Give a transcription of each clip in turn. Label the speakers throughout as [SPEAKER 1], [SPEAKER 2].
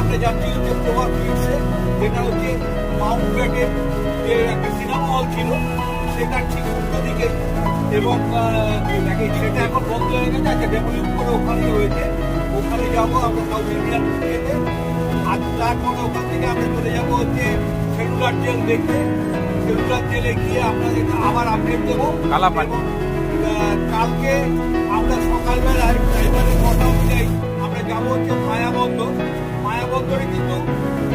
[SPEAKER 1] আমরা যাচ্ছি হচ্ছে ফিল্ডসে যেটা হচ্ছে মাউন্ট ব্যাটের যে একটা সিনেমা হল ছিল সেটার ঠিক উল্টো দিকে এবং সেটা এখন বন্ধ হয়ে গেছে আচ্ছা ডেমোলিট করে ওখানে হয়েছে ওখানে যাব আমরা সাউথ ইন্ডিয়ান থেকে আর তারপরে ওখান থেকে আমরা চলে যাব হচ্ছে সেলুলার জেল দেখতে। সেলুলার জেলে গিয়ে আপনাদের আবার আপডেট দেবো।
[SPEAKER 2] কালাপানি।
[SPEAKER 1] কালকে আমরা সকালবেলায় ড্রাইভারের কথা অনুযায়ী আমরা যাব হচ্ছে মায়াবন্দর। মায়াবন্দরে কিন্তু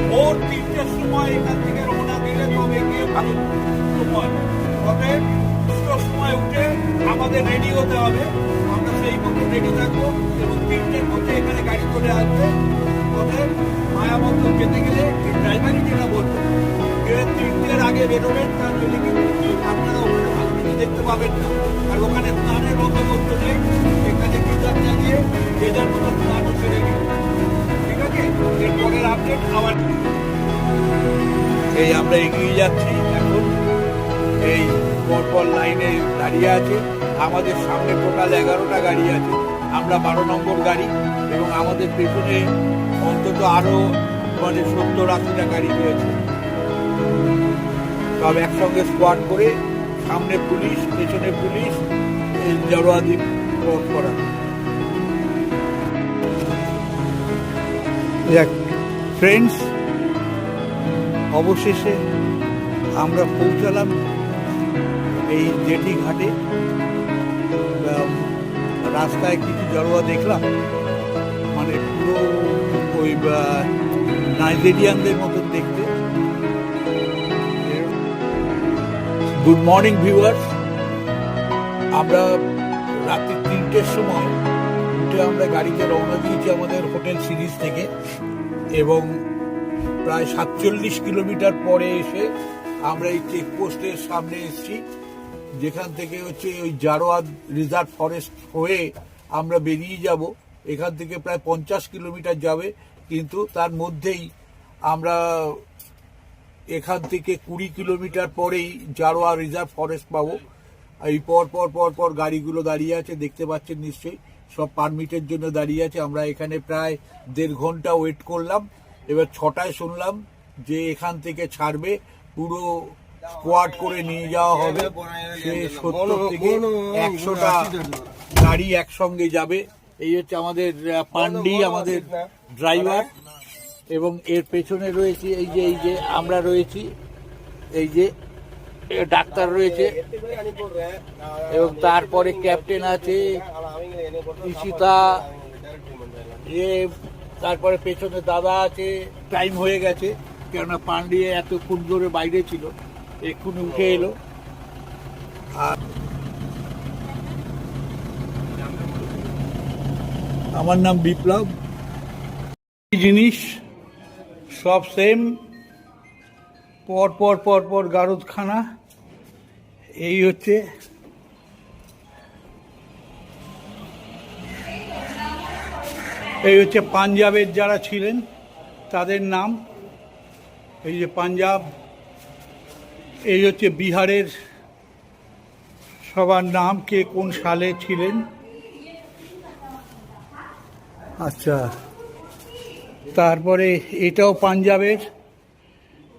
[SPEAKER 1] ভোর তিনটের সময় এখান থেকে রওনা দিলে তবে গিয়ে ভালো সময়। তবে দুটোর সময় উঠে আমাদের রেডি হতে হবে। আমরা সেই মতো রেডি থাকব এবং তিনটের মধ্যে এখানে গাড়ি চলে আসবে। তবে মায়াবন্দর যেতে গেলে ড্রাইভারই যেটা বলতো যে তিনটের আগে বেরোবেন তার জন্য কিন্তু আপনারা ওখানে ভালো কিছু দেখতে পাবেন না। আর ওখানে স্নানের বন্দোবস্ত নেই। এখানে পিজার চালিয়ে যে যার মতো স্নানও সেরে গেল আছে এরপরের আপডেট আবার এই আমরা এগিয়ে যাচ্ছি। এখন এই পরপর লাইনে দাঁড়িয়ে আছে। আমাদের সামনে টোটাল এগারোটা গাড়ি আছে। আমরা বারো নম্বর গাড়ি এবং আমাদের পেছনে অন্তত আরও মানে সত্তর আশিটা গাড়ি রয়েছে। সব একসঙ্গে স্কোয়াড করে সামনে পুলিশ, পেছনে পুলিশ জড়োয়াদি ক্রস করা। ফ্রেন্ডস অবশেষে আমরা পৌঁছালাম এই জেটি ঘাটে। রাস্তায় কিছু জড়োয়া দেখলাম। মানে পুরো ওই নাইজেরিয়ানদের মতন দেখতে। গুড মর্নিং ভিউয়ার্স আমরা রাত্রি তিনটের সময় উঠে আমরা গাড়িতে রওনা দিয়েছি আমাদের হোটেল সিরিজ থেকে এবং প্রায় সাতচল্লিশ কিলোমিটার পরে এসে আমরা এই চেকপোস্টের সামনে এসেছি। যেখান থেকে হচ্ছে ওই জারোয়াদ রিজার্ভ ফরেস্ট হয়ে আমরা বেরিয়ে যাব। এখান থেকে প্রায় পঞ্চাশ কিলোমিটার যাবে। কিন্তু তার মধ্যেই আমরা এখান থেকে কুড়ি কিলোমিটার পরেই জারোয়া রিজার্ভ ফরেস্ট পাবো। এই পর পর পর পর গাড়িগুলো দাঁড়িয়ে আছে, দেখতে পাচ্ছেন নিশ্চয়ই। সব পারমিটের জন্য দাঁড়িয়ে আছে। আমরা এখানে প্রায় দেড় ঘণ্টা ওয়েট করলাম। এবার ছটায় শুনলাম যে এখান থেকে ছাড়বে। পুরো স্কোয়াড করে নিয়ে যাওয়া হবে। সে সত্তর থেকে একশোটা গাড়ি একসঙ্গে যাবে। এই হচ্ছে আমাদের পান্ডি আমাদের ড্রাইভার এবং এর পেছনে রয়েছে এই যে এই যে আমরা রয়েছি এই যে ডাক্তার রয়েছে এবং তারপরে ক্যাপ্টেন আছে ঈশিতা এ তারপরে পেছনে দাদা আছে। টাইম হয়ে গেছে কেননা পান্ডিয়ে এতক্ষণ ধরে বাইরে ছিল এক্ষুনি উঠে এলো। আর আমার নাম বিপ্লব। জিনিস সব সেম পর পর পর পর গারদখানা। এই হচ্ছে এই হচ্ছে পাঞ্জাবের যারা ছিলেন, তাদের নাম। এই যে পাঞ্জাব, এই হচ্ছে বিহারের সবার নাম, কে কোন সালে ছিলেন। আচ্ছা তারপরে এটাও পাঞ্জাবের।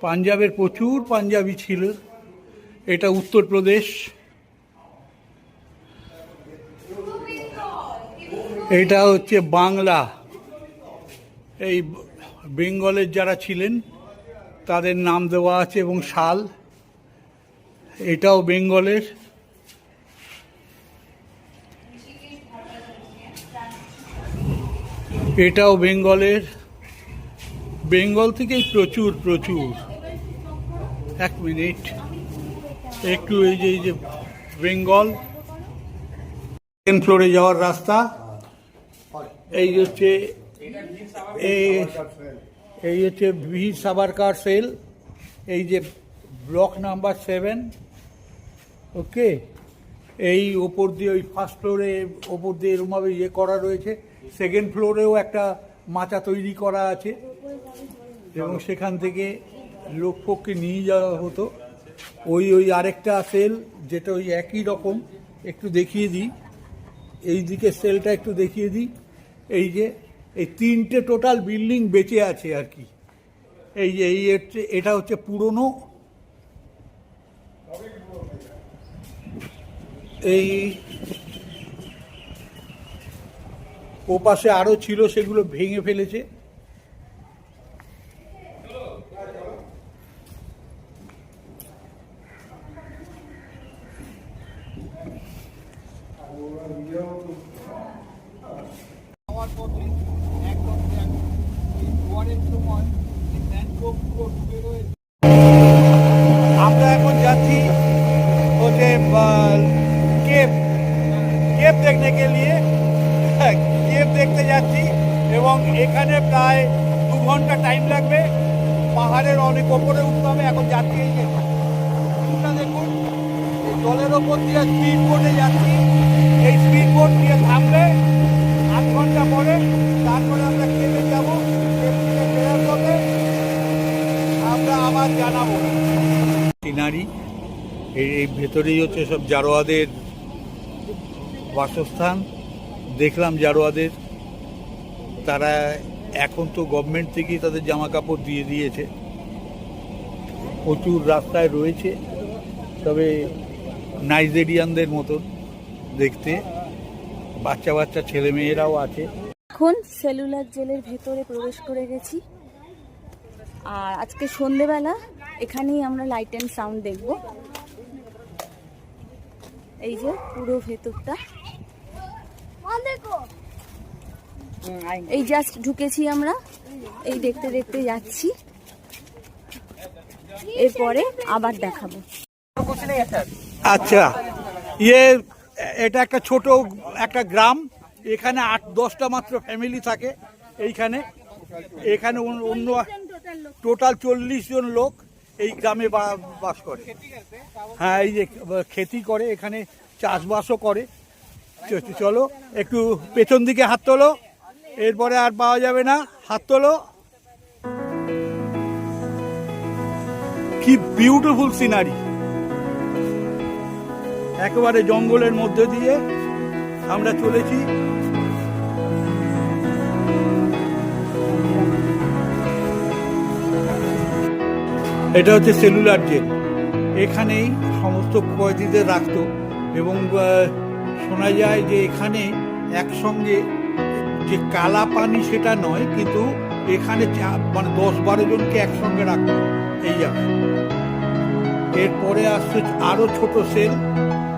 [SPEAKER 1] পাঞ্জাবের প্রচুর পাঞ্জাবি ছিল। এটা উত্তরপ্রদেশ এটা হচ্ছে বাংলা। এই বেঙ্গলের যারা ছিলেন, তাদের নাম দেওয়া আছে এবং শাল এটাও বেঙ্গলের। এটাও বেঙ্গলের। বেঙ্গল থেকেই প্রচুর প্রচুর। এক মিনিট। একটু এই যে এই যে বেঙ্গল। সেকেন্ড ফ্লোরে যাওয়ার রাস্তা। এই হচ্ছে এই হচ্ছে বীর সাবারকার সেল। এই যে ব্লক নাম্বার সেভেন। ওকে? এই ওপর দিয়ে, ওই ফার্স্ট ফ্লোরে ওপর দিয়ে এরমভাবে ইয়ে করা রয়েছে। সেকেন্ড ফ্লোরেও একটা মাচা তৈরি করা আছে। এবং সেখান থেকে লোককে নিয়ে যাওয়া হতো। ওই ওই আরেকটা সেল যেটা ওই একই রকম একটু দেখিয়ে দিই। এই দিকে সেলটা একটু দেখিয়ে দিই। এই যে এই তিনটে টোটাল বিল্ডিং বেঁচে আছে আর কি। এই যে এই হচ্ছে- এটা হচ্ছে পুরনো। এই ওপাশে আরও ছিল সেগুলো ভেঙে ফেলেছে।
[SPEAKER 2] হওয়ার পথে দেখ, এই জোয়ারের সময় এই ম্যানগ্রোভ পুরো ডুবে রয়েছে
[SPEAKER 1] আমরা এখন যাচ্ছি হচ্ছে কেপ কেপ দেখনে কে লিয়ে কেপ দেখতে যাচ্ছি এবং এখানে প্রায় দু ঘণ্টা টাইম লাগবে। পাহাড়ের অনেক ওপরে উঠতে হবে এখন যাচ্ছি এই দেখুন জলের ওপর দিয়ে স্পিড বোটে যাচ্ছি। এই স্পিড বোট দিয়ে থামবে পরে তারপরে আমরা যাব থেকে আমরা আবার জানাব। সিনারি এই ভেতরেই হচ্ছে সব জারোয়াদের বাসস্থান। দেখলাম জারোয়াদের, তারা এখন তো গভর্নমেন্ট থেকেই তাদের জামা কাপড় দিয়ে দিয়েছে। প্রচুর রাস্তায় রয়েছে, তবে নাইজেরিয়ানদের মতন দেখতে। বাচ্চা বাচ্চা ছেলে মেয়েরাও আছে।
[SPEAKER 3] এখন সেলুলার জেলের ভেতরে প্রবেশ করে গেছি। আর আজকে সন্ধেবেলা এখানেই আমরা লাইট অ্যান্ড সাউন্ড দেখব। এই যে পুরো ভেতরটা। এই জাস্ট ঢুকেছি আমরা। এই দেখতে দেখতে যাচ্ছি। এরপরে আবার দেখাবো।
[SPEAKER 1] আচ্ছা ইয়ে এটা একটা ছোট একটা গ্রাম। এখানে আট, দশটা মাত্র ফ্যামিলি থাকে। এইখানে, এখানে অন্য- টোটাল চল্লিশ জন লোক এই গ্রামে বাস করে। হ্যাঁ এই যে খেতি করে, এখানে চাষবাসও করে। চলো, একটু পেছন দিকে হাত তোলো, এরপরে আর পাওয়া যাবে না। হাত তোলো। কি বিউটিফুল সিনারি একেবারে জঙ্গলের মধ্যে দিয়ে আমরা চলেছি। এটা হচ্ছে সেলুলার জেল। এখানেই সমস্ত কয়েদিদের রাখতো এবং শোনা যায় যে এখানে একসঙ্গে যে কালা পানি সেটা নয়, কিন্তু এখানে মানে দশ বারো জনকে একসঙ্গে রাখতো এই জায়গায়। এরপরে আসছে আরও ছোট সেল